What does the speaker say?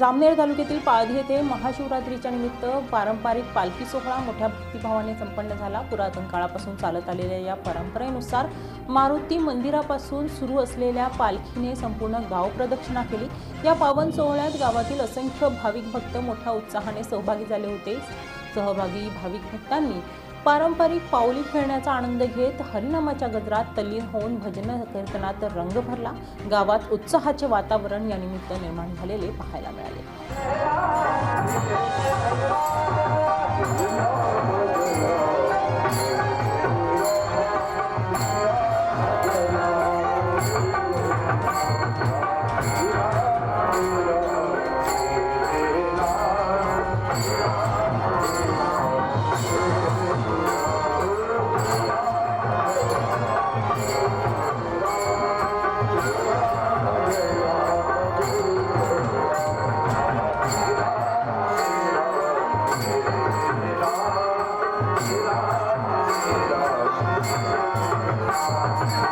जामनेर तालुक्यातील पाळधी येथे महाशिवरात्रीच्या निमित्त पारंपरिक पालखी सोहळा मोठ्या भक्तिभावाने संपन्न झाला. पुरातन काळापासून चालत आलेल्या या परंपरेनुसार मारुती मंदिरापासून सुरू असलेल्या पालखीने संपूर्ण गाव प्रदक्षिणा केली. या पावन सोहळ्यात गावातील असंख्य भाविक भक्त मोठ्या उत्साहाने सहभागी झाले होते. सहभागी भाविक भक्तांनी पारंपरिक पाऊली खेळण्याचा आनंद घेत हरिनामाच्या गजरात तल्लीन होऊन भजन कीर्तनात रंग भरला. गावात उत्साहाचे वातावरण या निमित्त निर्माण झालेले पाहायला मिळाले.